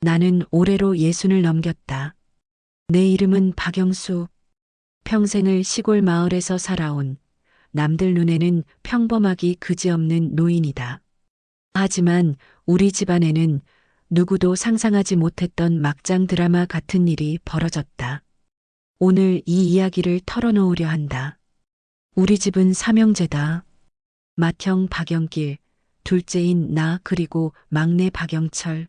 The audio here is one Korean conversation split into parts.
나는 올해로 예순을 넘겼다. 내 이름은 박영수. 평생을 시골 마을에서 살아온 남들 눈에는 평범하기 그지없는 노인이다. 하지만 우리 집안에는 누구도 상상하지 못했던 막장 드라마 같은 일이 벌어졌다. 오늘 이 이야기를 털어놓으려 한다. 우리 집은 삼형제다. 맏형 박영길, 둘째인 나 그리고 막내 박영철.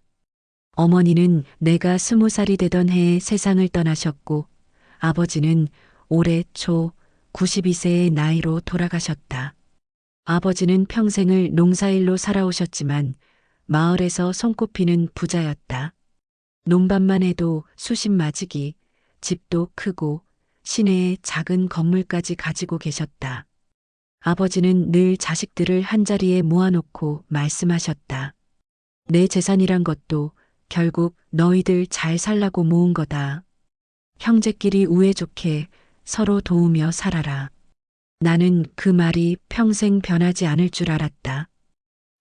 어머니는 내가 스무 살이 되던 해에 세상을 떠나셨고 아버지는 올해 초 92세의 나이로 돌아가셨다. 아버지는 평생을 농사일로 살아오셨지만 마을에서 손꼽히는 부자였다. 논밭만 해도 수십 마지기, 집도 크고 시내에 작은 건물까지 가지고 계셨다. 아버지는 늘 자식들을 한자리에 모아놓고 말씀하셨다. 내 재산이란 것도 결국 너희들 잘 살라고 모은 거다. 형제끼리 우애 좋게 서로 도우며 살아라. 나는 그 말이 평생 변하지 않을 줄 알았다.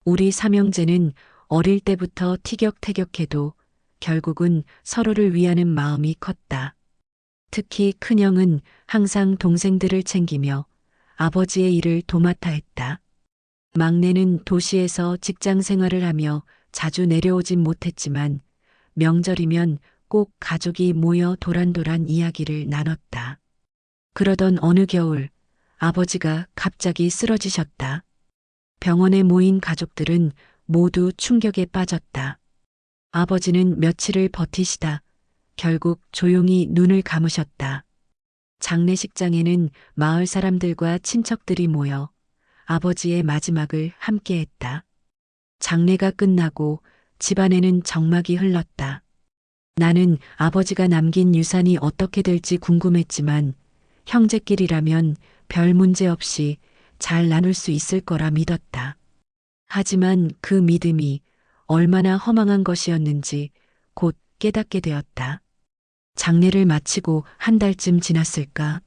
우리 삼형제는 어릴 때부터 티격태격해도 결국은 서로를 위하는 마음이 컸다. 특히 큰형은 항상 동생들을 챙기며 아버지의 일을 도맡아 했다. 막내는 도시에서 직장 생활을 하며 자주 내려오진 못했지만 명절이면 꼭 가족이 모여 도란도란 이야기를 나눴다. 그러던 어느 겨울 아버지가 갑자기 쓰러지셨다. 병원에 모인 가족들은 모두 충격에 빠졌다. 아버지는 며칠을 버티시다 결국 조용히 눈을 감으셨다. 장례식장에는 마을 사람들과 친척들이 모여 아버지의 마지막을 함께했다. 장례가 끝나고 집안에는 정막이 흘렀다. 나는 아버지가 남긴 유산이 어떻게 될지 궁금했지만 형제끼리라면 별 문제 없이 잘 나눌 수 있을 거라 믿었다. 하지만 그 믿음이 얼마나 허망한 것이었는지 곧 깨닫게 되었다. 장례를 마치고 한 달쯤 지났을까?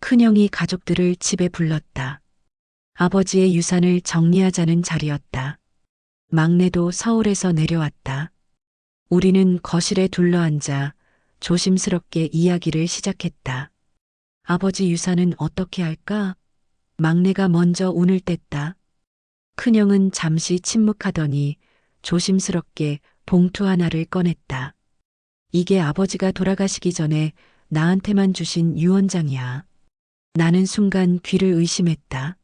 큰형이 가족들을 집에 불렀다. 아버지의 유산을 정리하자는 자리였다. 막내도 서울에서 내려왔다. 우리는 거실에 둘러앉아 조심스럽게 이야기를 시작했다. 아버지 유산은 어떻게 할까? 막내가 먼저 운을 뗐다. 큰형은 잠시 침묵하더니 조심스럽게 봉투 하나를 꺼냈다. 이게 아버지가 돌아가시기 전에 나한테만 주신 유언장이야. 나는 순간 귀를 의심했다.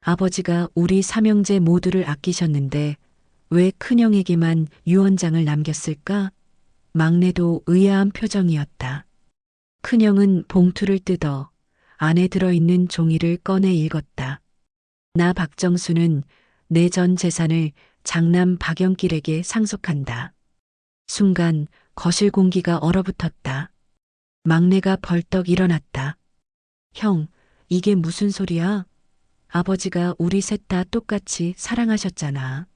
아버지가 우리 삼형제 모두를 아끼셨는데 왜 큰형에게만 유언장을 남겼을까? 막내도 의아한 표정이었다. 큰형은 봉투를 뜯어 안에 들어있는 종이를 꺼내 읽었다. 나 박정수는 내 전 재산을 장남 박영길에게 상속한다. 순간 거실 공기가 얼어붙었다. 막내가 벌떡 일어났다. 형, 이게 무슨 소리야? 아버지가 우리 셋 다 똑같이 사랑하셨잖아.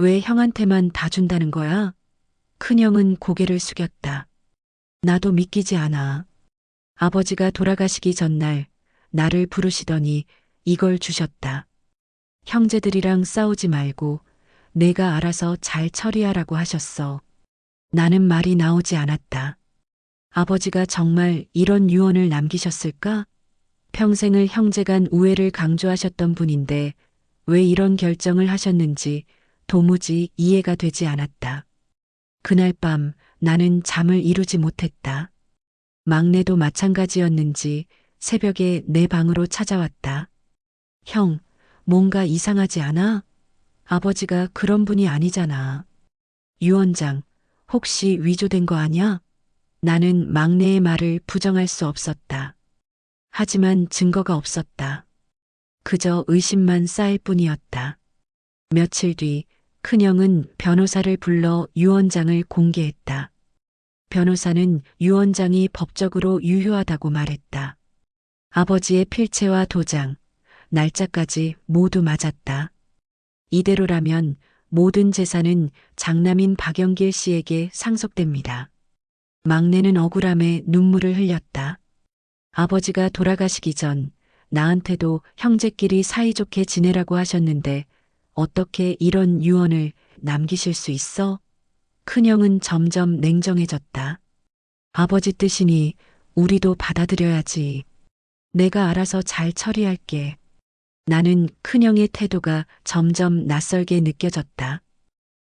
왜 형한테만 다 준다는 거야? 큰형은 고개를 숙였다. 나도 믿기지 않아. 아버지가 돌아가시기 전날 나를 부르시더니 이걸 주셨다. 형제들이랑 싸우지 말고 내가 알아서 잘 처리하라고 하셨어. 나는 말이 나오지 않았다. 아버지가 정말 이런 유언을 남기셨을까? 평생을 형제 간 우애를 강조하셨던 분인데 왜 이런 결정을 하셨는지 도무지 이해가 되지 않았다. 그날 밤 나는 잠을 이루지 못했다. 막내도 마찬가지였는지 새벽에 내 방으로 찾아왔다. 형, 뭔가 이상하지 않아? 아버지가 그런 분이 아니잖아. 유원장, 혹시 위조된 거 아냐? 나는 막내의 말을 부정할 수 없었다. 하지만 증거가 없었다. 그저 의심만 쌓일 뿐이었다. 며칠 뒤 큰형은 변호사를 불러 유언장을 공개했다. 변호사는 유언장이 법적으로 유효하다고 말했다. 아버지의 필체와 도장, 날짜까지 모두 맞았다. 이대로라면 모든 재산은 장남인 박영길 씨에게 상속됩니다. 막내는 억울함에 눈물을 흘렸다. 아버지가 돌아가시기 전 나한테도 형제끼리 사이좋게 지내라고 하셨는데 어떻게 이런 유언을 남기실 수 있어? 큰형은 점점 냉정해졌다. 아버지 뜻이니 우리도 받아들여야지. 내가 알아서 잘 처리할게. 나는 큰형의 태도가 점점 낯설게 느껴졌다.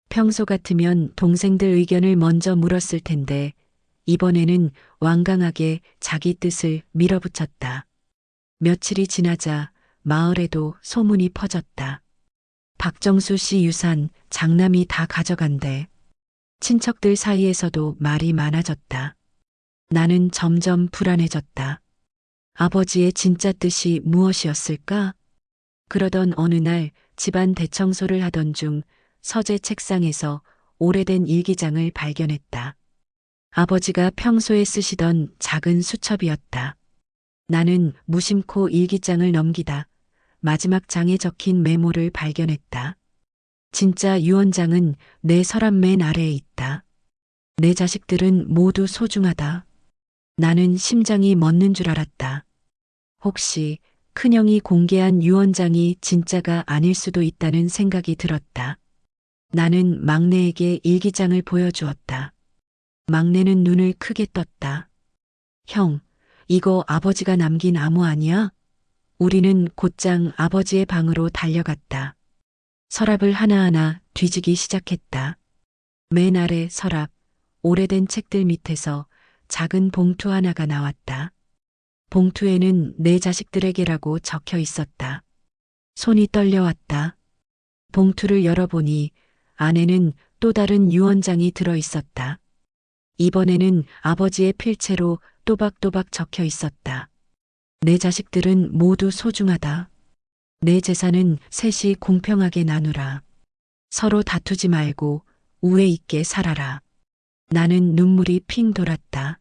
평소 같으면 동생들 의견을 먼저 물었을 텐데 이번에는 완강하게 자기 뜻을 밀어붙였다. 며칠이 지나자 마을에도 소문이 퍼졌다. 박정수 씨 유산 장남이 다 가져간대. 친척들 사이에서도 말이 많아졌다. 나는 점점 불안해졌다. 아버지의 진짜 뜻이 무엇이었을까? 그러던 어느 날 집안 대청소를 하던 중 서재 책상에서 오래된 일기장을 발견했다. 아버지가 평소에 쓰시던 작은 수첩이었다. 나는 무심코 일기장을 넘기다 마지막 장에 적힌 메모를 발견했다. 진짜 유언장은 내 서랍 맨 아래에 있다. 내 자식들은 모두 소중하다. 나는 심장이 멎는 줄 알았다. 혹시 큰형이 공개한 유언장이 진짜가 아닐 수도 있다는 생각이 들었다. 나는 막내에게 일기장을 보여주었다. 막내는 눈을 크게 떴다. 형, 이거 아버지가 남긴 암호 아니야? 우리는 곧장 아버지의 방으로 달려갔다. 서랍을 하나하나 뒤지기 시작했다. 맨 아래 서랍, 오래된 책들 밑에서 작은 봉투 하나가 나왔다. 봉투에는 내 자식들에게라고 적혀 있었다. 손이 떨려왔다. 봉투를 열어보니 안에는 또 다른 유언장이 들어 있었다. 이번에는 아버지의 필체로 또박또박 적혀 있었다. 내 자식들은 모두 소중하다. 내 재산은 셋이 공평하게 나누라. 서로 다투지 말고 우애 있게 살아라. 나는 눈물이 핑 돌았다.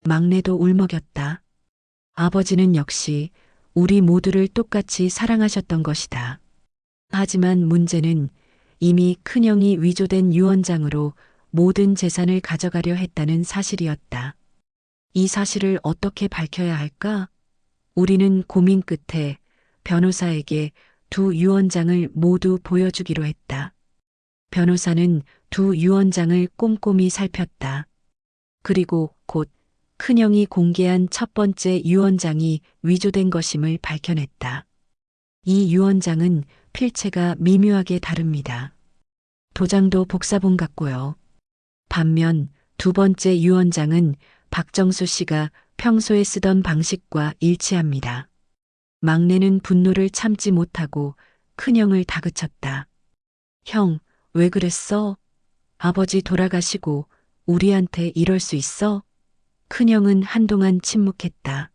막내도 울먹였다. 아버지는 역시 우리 모두를 똑같이 사랑하셨던 것이다. 하지만 문제는 이미 큰형이 위조된 유언장으로 모든 재산을 가져가려 했다는 사실이었다. 이 사실을 어떻게 밝혀야 할까? 우리는 고민 끝에 변호사에게 두 유언장을 모두 보여주기로 했다. 변호사는 두 유언장을 꼼꼼히 살폈다. 그리고 곧 큰형이 공개한 첫 번째 유언장이 위조된 것임을 밝혀냈다. 이 유언장은 필체가 미묘하게 다릅니다. 도장도 복사본 같고요. 반면 두 번째 유언장은 박정수 씨가 평소에 쓰던 방식과 일치합니다. 막내는 분노를 참지 못하고 큰형을 다그쳤다. 형, 왜 그랬어? 아버지 돌아가시고 우리한테 이럴 수 있어? 큰형은 한동안 침묵했다.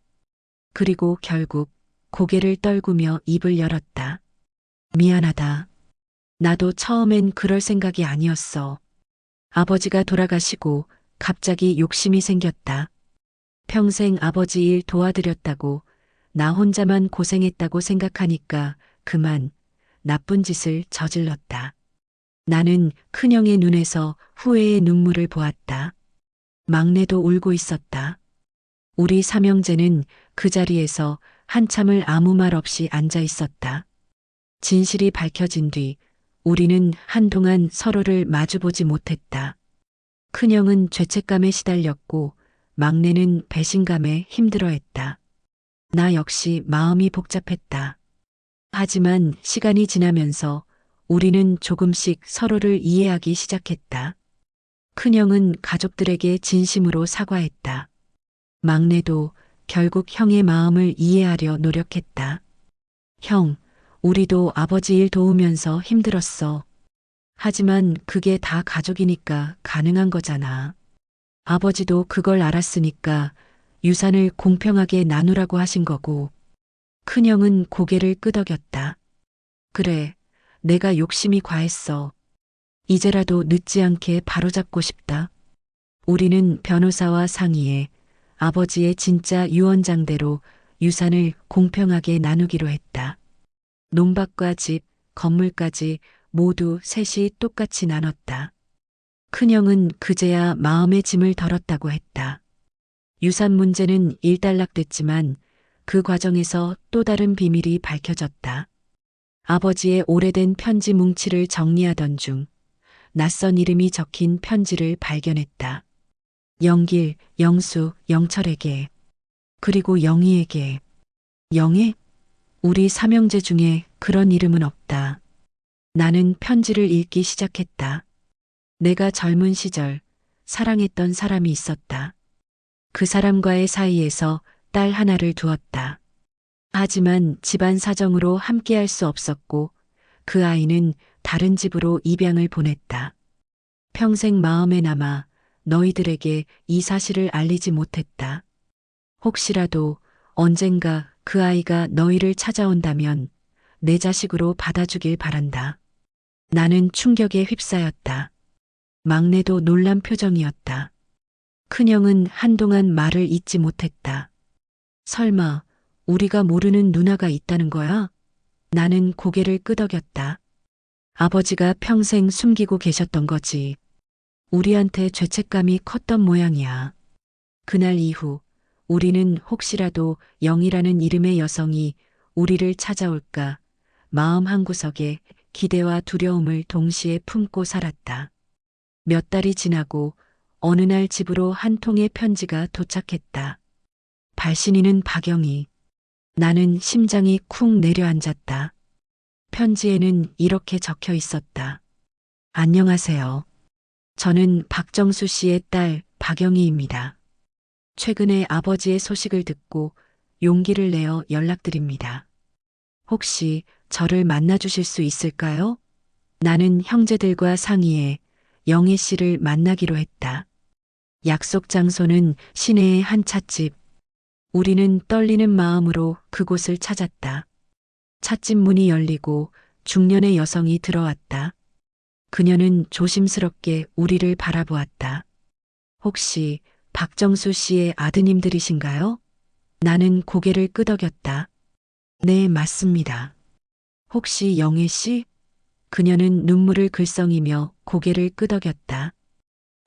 그리고 결국 고개를 떨구며 입을 열었다. 미안하다. 나도 처음엔 그럴 생각이 아니었어. 아버지가 돌아가시고 갑자기 욕심이 생겼다. 평생 아버지 일 도와드렸다고 나 혼자만 고생했다고 생각하니까 그만 나쁜 짓을 저질렀다. 나는 큰형의 눈에서 후회의 눈물을 보았다. 막내도 울고 있었다. 우리 삼형제는 그 자리에서 한참을 아무 말 없이 앉아 있었다. 진실이 밝혀진 뒤 우리는 한동안 서로를 마주보지 못했다. 큰형은 죄책감에 시달렸고 막내는 배신감에 힘들어했다. 나 역시 마음이 복잡했다. 하지만 시간이 지나면서 우리는 조금씩 서로를 이해하기 시작했다. 큰형은 가족들에게 진심으로 사과했다. 막내도 결국 형의 마음을 이해하려 노력했다. 형, 우리도 아버지 일 도우면서 힘들었어. 하지만 그게 다 가족이니까 가능한 거잖아. 아버지도 그걸 알았으니까 유산을 공평하게 나누라고 하신 거고, 큰형은 고개를 끄덕였다. 그래, 내가 욕심이 과했어. 이제라도 늦지 않게 바로잡고 싶다. 우리는 변호사와 상의해 아버지의 진짜 유언장대로 유산을 공평하게 나누기로 했다. 논밭과 집, 건물까지 모두 셋이 똑같이 나눴다. 큰형은 그제야 마음의 짐을 덜었다고 했다. 유산 문제는 일단락됐지만 그 과정에서 또 다른 비밀이 밝혀졌다. 아버지의 오래된 편지 뭉치를 정리하던 중 낯선 이름이 적힌 편지를 발견했다. 영길, 영수, 영철에게, 그리고 영희에게. 영애? 우리 삼형제 중에 그런 이름은 없다. 나는 편지를 읽기 시작했다. 내가 젊은 시절 사랑했던 사람이 있었다. 그 사람과의 사이에서 딸 하나를 두었다. 하지만 집안 사정으로 함께할 수 없었고 그 아이는 다른 집으로 입양을 보냈다. 평생 마음에 남아 너희들에게 이 사실을 알리지 못했다. 혹시라도 언젠가 그 아이가 너희를 찾아온다면 내 자식으로 받아주길 바란다. 나는 충격에 휩싸였다. 막내도 놀란 표정이었다. 큰형은 한동안 말을 잇지 못했다. 설마 우리가 모르는 누나가 있다는 거야? 나는 고개를 끄덕였다. 아버지가 평생 숨기고 계셨던 거지. 우리한테 죄책감이 컸던 모양이야. 그날 이후 우리는 혹시라도 영이라는 이름의 여성이 우리를 찾아올까 마음 한구석에 기대와 두려움을 동시에 품고 살았다. 몇 달이 지나고 어느 날 집으로 한 통의 편지가 도착했다. 발신인은 박영희. 나는 심장이 쿵 내려앉았다. 편지에는 이렇게 적혀 있었다. 안녕하세요. 저는 박정수 씨의 딸 박영희입니다. 최근에 아버지의 소식을 듣고 용기를 내어 연락드립니다. 혹시 저를 만나주실 수 있을까요? 나는 형제들과 상의해 영희 씨를 만나기로 했다. 약속 장소는 시내의 한 찻집. 우리는 떨리는 마음으로 그곳을 찾았다. 찻집 문이 열리고 중년의 여성이 들어왔다. 그녀는 조심스럽게 우리를 바라보았다. 혹시 박정수 씨의 아드님들이신가요? 나는 고개를 끄덕였다. 네, 맞습니다. 혹시 영애 씨? 그녀는 눈물을 글썽이며 고개를 끄덕였다.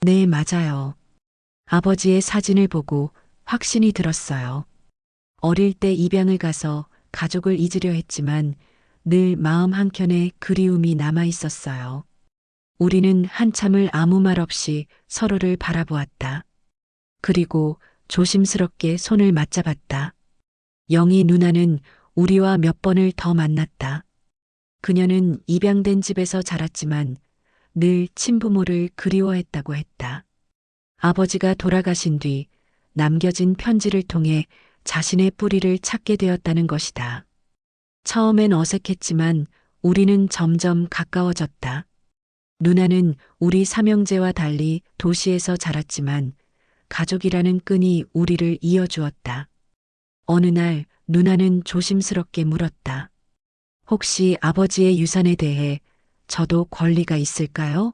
네, 맞아요. 아버지의 사진을 보고 확신이 들었어요. 어릴 때 입양을 가서 가족을 잊으려 했지만 늘 마음 한켠에 그리움이 남아 있었어요. 우리는 한참을 아무 말 없이 서로를 바라보았다. 그리고 조심스럽게 손을 맞잡았다. 영희 누나는 우리와 몇 번을 더 만났다. 그녀는 입양된 집에서 자랐지만 늘 친부모를 그리워했다고 했다. 아버지가 돌아가신 뒤 남겨진 편지를 통해 자신의 뿌리를 찾게 되었다는 것이다. 처음엔 어색했지만 우리는 점점 가까워졌다. 누나는 우리 삼형제와 달리 도시에서 자랐지만 가족이라는 끈이 우리를 이어주었다. 어느 날 누나는 조심스럽게 물었다. 혹시 아버지의 유산에 대해 저도 권리가 있을까요?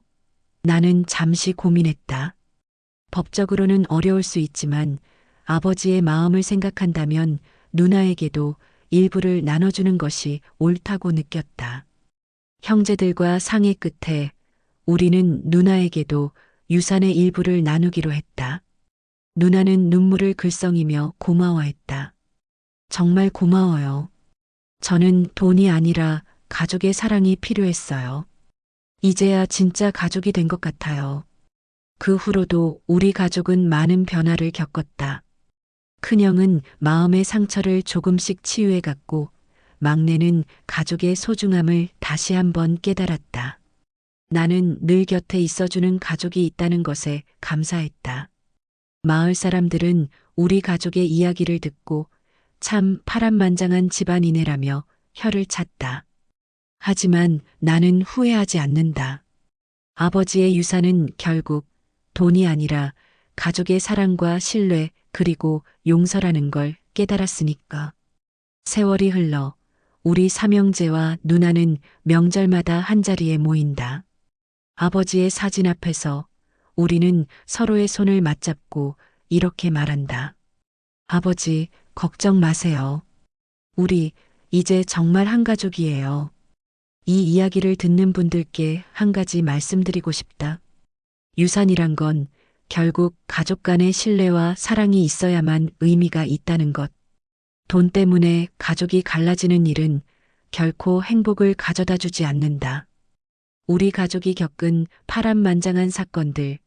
나는 잠시 고민했다. 법적으로는 어려울 수 있지만 아버지의 마음을 생각한다면 누나에게도 일부를 나눠주는 것이 옳다고 느꼈다. 형제들과 상의 끝에 우리는 누나에게도 유산의 일부를 나누기로 했다. 누나는 눈물을 글썽이며 고마워했다. 정말 고마워요. 저는 돈이 아니라 가족의 사랑이 필요했어요. 이제야 진짜 가족이 된 것 같아요. 그 후로도 우리 가족은 많은 변화를 겪었다. 큰형은 마음의 상처를 조금씩 치유해 갔고, 막내는 가족의 소중함을 다시 한번 깨달았다. 나는 늘 곁에 있어주는 가족이 있다는 것에 감사했다. 마을 사람들은 우리 가족의 이야기를 듣고 참 파란만장한 집안이네라며 혀를 찼다. 하지만 나는 후회하지 않는다. 아버지의 유산은 결국 돈이 아니라 가족의 사랑과 신뢰 그리고 용서라는 걸 깨달았으니까. 세월이 흘러 우리 삼형제와 누나는 명절마다 한자리에 모인다. 아버지의 사진 앞에서 우리는 서로의 손을 맞잡고 이렇게 말한다. 아버지, 걱정 마세요. 우리 이제 정말 한 가족이에요. 이 이야기를 듣는 분들께 한 가지 말씀드리고 싶다. 유산이란 건 결국 가족 간의 신뢰와 사랑이 있어야만 의미가 있다는 것. 돈 때문에 가족이 갈라지는 일은 결코 행복을 가져다 주지 않는다. 우리 가족이 겪은 파란만장한 사건들,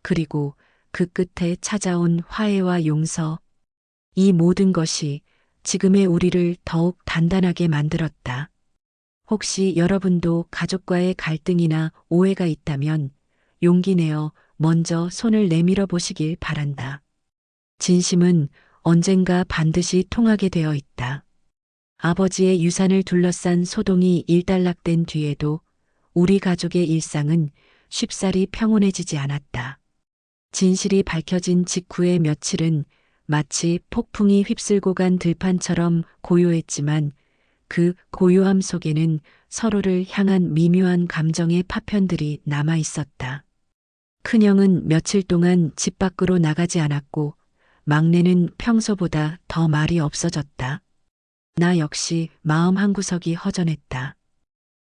그리고 그 끝에 찾아온 화해와 용서. 이 모든 것이 지금의 우리를 더욱 단단하게 만들었다. 혹시 여러분도 가족과의 갈등이나 오해가 있다면 용기 내어 먼저 손을 내밀어 보시길 바란다. 진심은 언젠가 반드시 통하게 되어 있다. 아버지의 유산을 둘러싼 소동이 일단락된 뒤에도 우리 가족의 일상은 쉽사리 평온해지지 않았다. 진실이 밝혀진 직후의 며칠은 마치 폭풍이 휩쓸고 간 들판처럼 고요했지만 그 고요함 속에는 서로를 향한 미묘한 감정의 파편들이 남아 있었다. 큰형은 며칠 동안 집 밖으로 나가지 않았고 막내는 평소보다 더 말이 없어졌다. 나 역시 마음 한구석이 허전했다.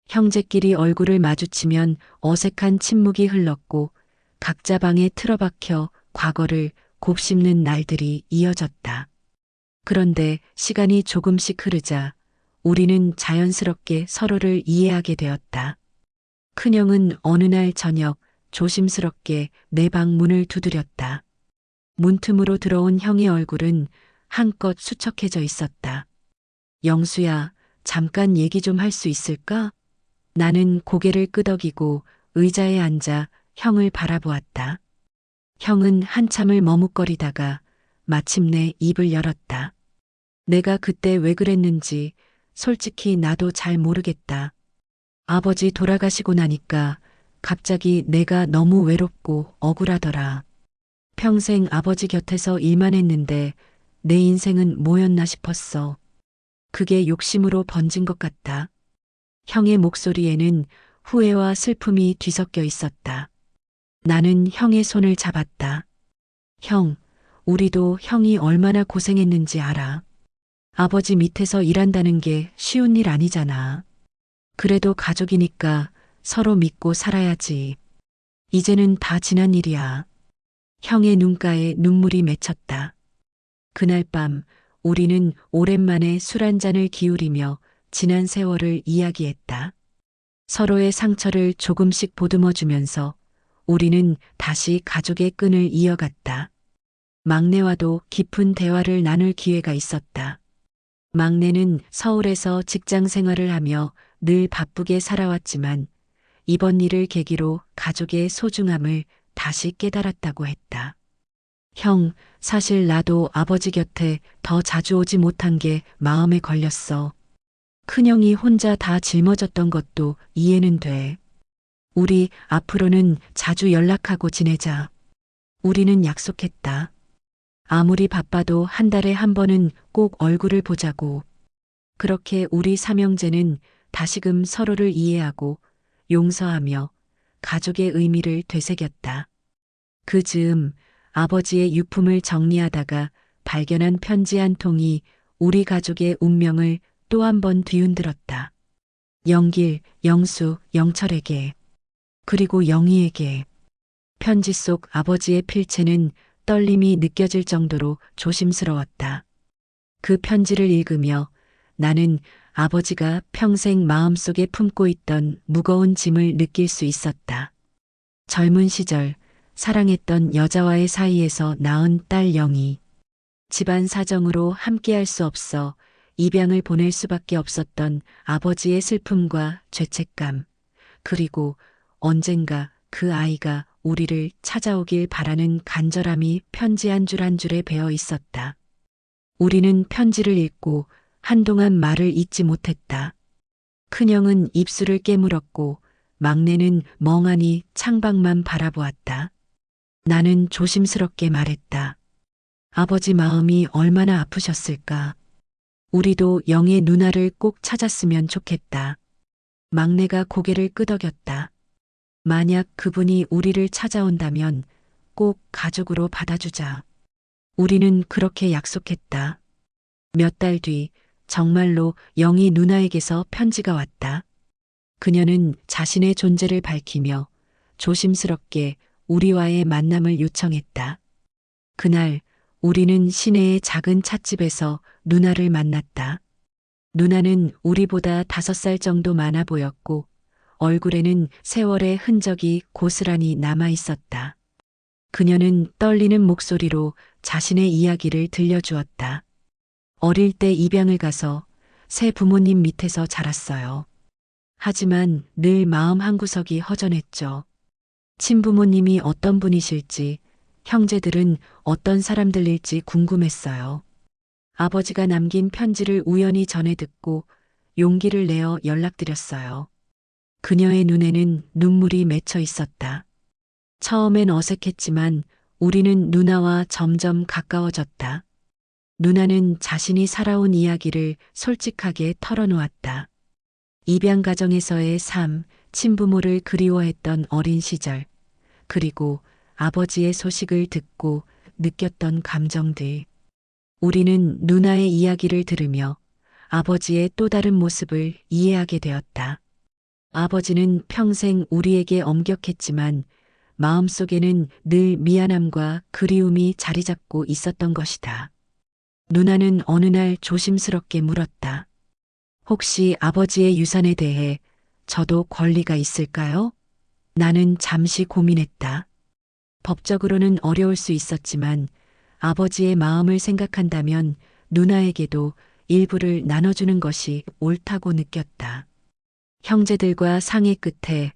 형제끼리 얼굴을 마주치면 어색한 침묵이 흘렀고 각자 방에 틀어박혀 과거를 곱씹는 날들이 이어졌다. 그런데 시간이 조금씩 흐르자 우리는 자연스럽게 서로를 이해하게 되었다. 큰형은 어느 날 저녁 조심스럽게 내 방 문을 두드렸다. 문틈으로 들어온 형의 얼굴은 한껏 수척해져 있었다. 영수야, 잠깐 얘기 좀 할 수 있을까? 나는 고개를 끄덕이고 의자에 앉아 형을 바라보았다. 형은 한참을 머뭇거리다가 마침내 입을 열었다. 내가 그때 왜 그랬는지 솔직히 나도 잘 모르겠다. 아버지 돌아가시고 나니까 갑자기 내가 너무 외롭고 억울하더라. 평생 아버지 곁에서 일만 했는데 내 인생은 뭐였나 싶었어. 그게 욕심으로 번진 것 같다. 형의 목소리에는 후회와 슬픔이 뒤섞여 있었다. 나는 형의 손을 잡았다. 형, 우리도 형이 얼마나 고생했는지 알아. 아버지 밑에서 일한다는 게 쉬운 일 아니잖아. 그래도 가족이니까 서로 믿고 살아야지. 이제는 다 지난 일이야. 형의 눈가에 눈물이 맺혔다. 그날 밤 우리는 오랜만에 술 한 잔을 기울이며 지난 세월을 이야기했다. 서로의 상처를 조금씩 보듬어 주면서 우리는 다시 가족의 끈을 이어갔다. 막내와도 깊은 대화를 나눌 기회가 있었다. 막내는 서울에서 직장 생활을 하며 늘 바쁘게 살아왔지만 이번 일을 계기로 가족의 소중함을 다시 깨달았다고 했다. 형, 사실 나도 아버지 곁에 더 자주 오지 못한 게 마음에 걸렸어. 큰형이 혼자 다 짊어졌던 것도 이해는 돼. 우리 앞으로는 자주 연락하고 지내자. 우리는 약속했다. 아무리 바빠도 한 달에 한 번은 꼭 얼굴을 보자고. 그렇게 우리 삼형제는 다시금 서로를 이해하고 용서하며 가족의 의미를 되새겼다. 그 즈음 아버지의 유품을 정리하다가 발견한 편지 한 통이 우리 가족의 운명을 또 한 번 뒤흔들었다. 영길, 영수, 영철에게, 그리고 영희에게. 편지 속 아버지의 필체는 떨림이 느껴질 정도로 조심스러웠다. 그 편지를 읽으며 나는 아버지가 평생 마음속에 품고 있던 무거운 짐을 느낄 수 있었다. 젊은 시절 사랑했던 여자와의 사이에서 낳은 딸 영희. 집안 사정으로 함께할 수 없어 입양을 보낼 수밖에 없었던 아버지의 슬픔과 죄책감, 그리고 언젠가 그 아이가 우리를 찾아오길 바라는 간절함이 편지 한 줄 한 줄에 배어 있었다. 우리는 편지를 읽고 한동안 말을 잇지 못했다. 큰형은 입술을 깨물었고 막내는 멍하니 창밖만 바라보았다. 나는 조심스럽게 말했다. 아버지 마음이 얼마나 아프셨을까. 우리도 영의 누나를 꼭 찾았으면 좋겠다. 막내가 고개를 끄덕였다. 만약 그분이 우리를 찾아온다면 꼭 가족으로 받아주자. 우리는 그렇게 약속했다. 몇 달 뒤 정말로 영희 누나에게서 편지가 왔다. 그녀는 자신의 존재를 밝히며 조심스럽게 우리와의 만남을 요청했다. 그날 우리는 시내의 작은 찻집에서 누나를 만났다. 누나는 우리보다 다섯 살 정도 많아 보였고 얼굴에는 세월의 흔적이 고스란히 남아 있었다. 그녀는 떨리는 목소리로 자신의 이야기를 들려주었다. 어릴 때 입양을 가서 새 부모님 밑에서 자랐어요. 하지만 늘 마음 한구석이 허전했죠. 친부모님이 어떤 분이실지, 형제들은 어떤 사람들일지 궁금했어요. 아버지가 남긴 편지를 우연히 전해 듣고 용기를 내어 연락드렸어요. 그녀의 눈에는 눈물이 맺혀 있었다. 처음엔 어색했지만 우리는 누나와 점점 가까워졌다. 누나는 자신이 살아온 이야기를 솔직하게 털어놓았다. 입양 가정에서의 삶, 친부모를 그리워했던 어린 시절, 그리고 아버지의 소식을 듣고 느꼈던 감정들. 우리는 누나의 이야기를 들으며 아버지의 또 다른 모습을 이해하게 되었다. 아버지는 평생 우리에게 엄격했지만 마음속에는 늘 미안함과 그리움이 자리 잡고 있었던 것이다. 누나는 어느 날 조심스럽게 물었다. 혹시 아버지의 유산에 대해 저도 권리가 있을까요? 나는 잠시 고민했다. 법적으로는 어려울 수 있었지만 아버지의 마음을 생각한다면 누나에게도 일부를 나눠주는 것이 옳다고 느꼈다. 형제들과 상의 끝에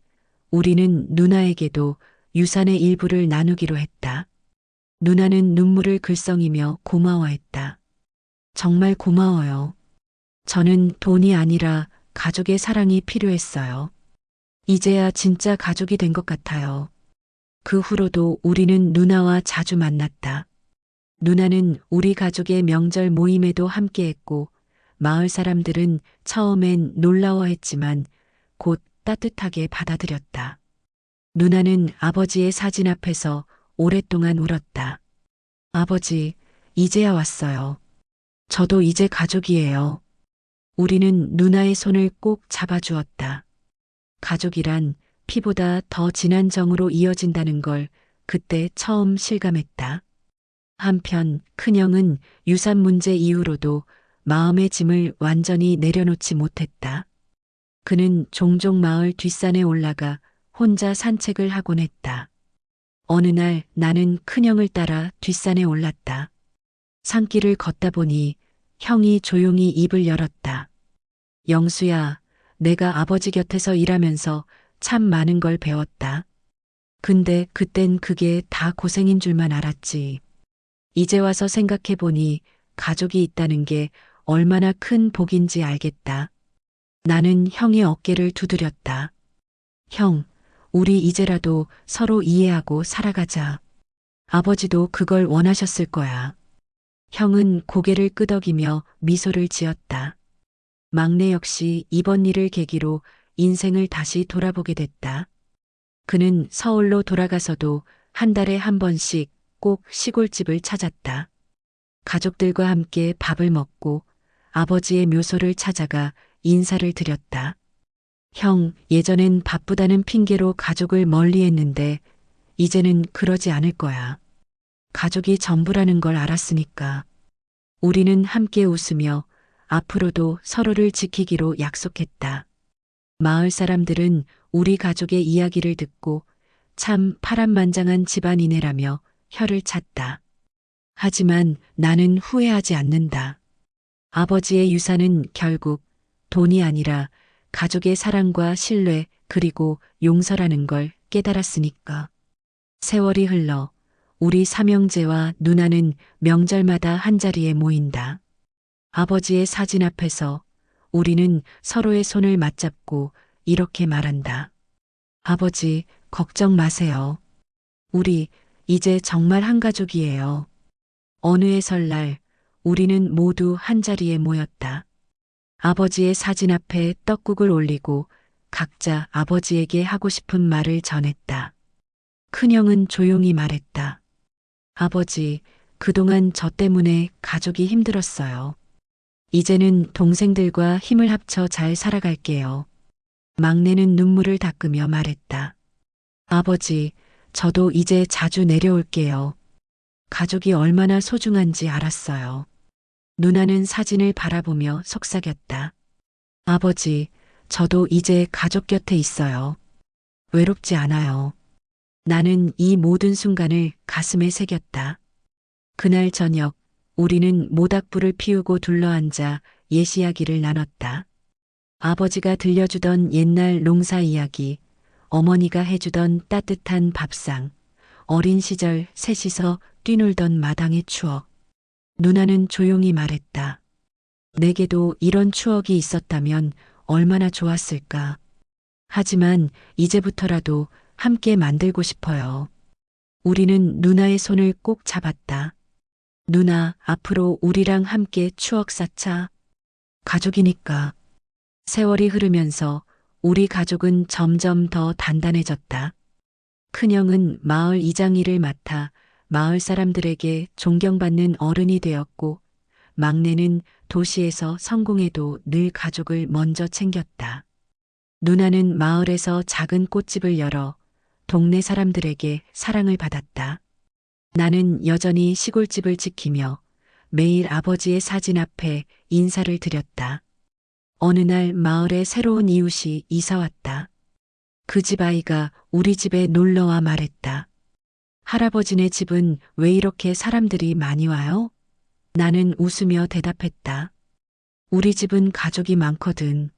우리는 누나에게도 유산의 일부를 나누기로 했다. 누나는 눈물을 글썽이며 고마워했다. 정말 고마워요. 저는 돈이 아니라 가족의 사랑이 필요했어요. 이제야 진짜 가족이 된 것 같아요. 그 후로도 우리는 누나와 자주 만났다. 누나는 우리 가족의 명절 모임에도 함께했고, 마을 사람들은 처음엔 놀라워했지만 곧 따뜻하게 받아들였다. 누나는 아버지의 사진 앞에서 오랫동안 울었다. 아버지, 이제야 왔어요. 저도 이제 가족이에요. 우리는 누나의 손을 꼭 잡아주었다. 가족이란 피보다 더 진한 정으로 이어진다는 걸 그때 처음 실감했다. 한편 큰형은 유산 문제 이후로도 마음의 짐을 완전히 내려놓지 못했다. 그는 종종 마을 뒷산에 올라가 혼자 산책을 하곤 했다. 어느 날 나는 큰형을 따라 뒷산에 올랐다. 산길을 걷다 보니 형이 조용히 입을 열었다. 영수야, 내가 아버지 곁에서 일하면서 참 많은 걸 배웠다. 근데 그땐 그게 다 고생인 줄만 알았지. 이제 와서 생각해 보니 가족이 있다는 게 얼마나 큰 복인지 알겠다. 나는 형의 어깨를 두드렸다. 형, 우리 이제라도 서로 이해하고 살아가자. 아버지도 그걸 원하셨을 거야. 형은 고개를 끄덕이며 미소를 지었다. 막내 역시 이번 일을 계기로 인생을 다시 돌아보게 됐다. 그는 서울로 돌아가서도 한 달에 한 번씩 꼭 시골집을 찾았다. 가족들과 함께 밥을 먹고 아버지의 묘소를 찾아가 인사를 드렸다. 형, 예전엔 바쁘다는 핑계로 가족을 멀리 했는데 이제는 그러지 않을 거야. 가족이 전부라는 걸 알았으니까. 우리는 함께 웃으며 앞으로도 서로를 지키기로 약속했다. 마을 사람들은 우리 가족의 이야기를 듣고 참 파란만장한 집안이네라며 혀를 찼다. 하지만 나는 후회하지 않는다. 아버지의 유산은 결국 돈이 아니라 가족의 사랑과 신뢰 그리고 용서라는 걸 깨달았으니까. 세월이 흘러 우리 삼형제와 누나는 명절마다 한자리에 모인다. 아버지의 사진 앞에서 우리는 서로의 손을 맞잡고 이렇게 말한다. 아버지, 걱정 마세요. 우리 이제 정말 한 가족이에요. 어느 해 설날 우리는 모두 한자리에 모였다. 아버지의 사진 앞에 떡국을 올리고 각자 아버지에게 하고 싶은 말을 전했다. 큰형은 조용히 말했다. 아버지, 그동안 저 때문에 가족이 힘들었어요. 이제는 동생들과 힘을 합쳐 잘 살아갈게요. 막내는 눈물을 닦으며 말했다. 아버지, 저도 이제 자주 내려올게요. 가족이 얼마나 소중한지 알았어요. 누나는 사진을 바라보며 속삭였다. 아버지, 저도 이제 가족 곁에 있어요. 외롭지 않아요. 나는 이 모든 순간을 가슴에 새겼다. 그날 저녁, 우리는 모닥불을 피우고 둘러앉아 옛 이야기를 나눴다. 아버지가 들려주던 옛날 농사 이야기, 어머니가 해주던 따뜻한 밥상, 어린 시절 셋이서 뛰놀던 마당의 추억. 누나는 조용히 말했다. 내게도 이런 추억이 있었다면 얼마나 좋았을까. 하지만 이제부터라도 함께 만들고 싶어요. 우리는 누나의 손을 꼭 잡았다. 누나, 앞으로 우리랑 함께 추억 쌓자. 가족이니까. 세월이 흐르면서 우리 가족은 점점 더 단단해졌다. 큰형은 마을 이장 일을 맡아 마을 사람들에게 존경받는 어른이 되었고, 막내는 도시에서 성공해도 늘 가족을 먼저 챙겼다. 누나는 마을에서 작은 꽃집을 열어 동네 사람들에게 사랑을 받았다. 나는 여전히 시골집을 지키며 매일 아버지의 사진 앞에 인사를 드렸다. 어느 날 마을에 새로운 이웃이 이사 왔다. 그 집 아이가 우리 집에 놀러와 말했다. 할아버지네 집은 왜 이렇게 사람들이 많이 와요? 나는 웃으며 대답했다. 우리 집은 가족이 많거든.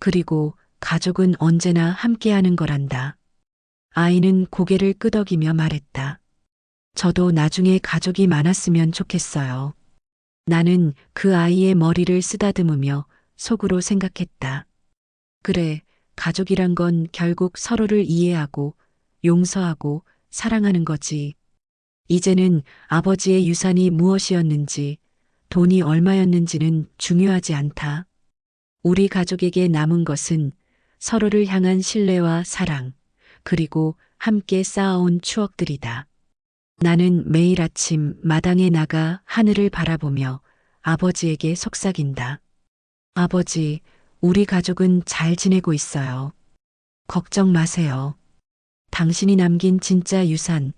그리고 가족은 언제나 함께하는 거란다. 아이는 고개를 끄덕이며 말했다. 저도 나중에 가족이 많았으면 좋겠어요. 나는 그 아이의 머리를 쓰다듬으며 속으로 생각했다. 그래, 가족이란 건 결국 서로를 이해하고 용서하고 사랑하는 거지. 이제는 아버지의 유산이 무엇이었는지, 돈이 얼마였는지는 중요하지 않다. 우리 가족에게 남은 것은 서로를 향한 신뢰와 사랑, 그리고 함께 쌓아온 추억들이다. 나는 매일 아침 마당에 나가 하늘을 바라보며 아버지에게 속삭인다. 아버지, 우리 가족은 잘 지내고 있어요. 걱정 마세요. 당신이 남긴 진짜 유산,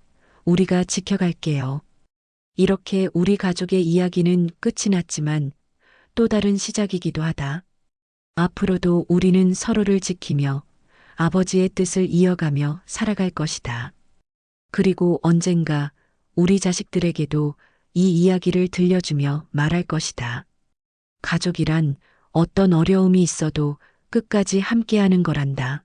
우리가 지켜갈게요. 이렇게 우리 가족의 이야기는 끝이 났지만 또 다른 시작이기도 하다. 앞으로도 우리는 서로를 지키며 아버지의 뜻을 이어가며 살아갈 것이다. 그리고 언젠가 우리 자식들에게도 이 이야기를 들려주며 말할 것이다. 가족이란 어떤 어려움이 있어도 끝까지 함께하는 거란다.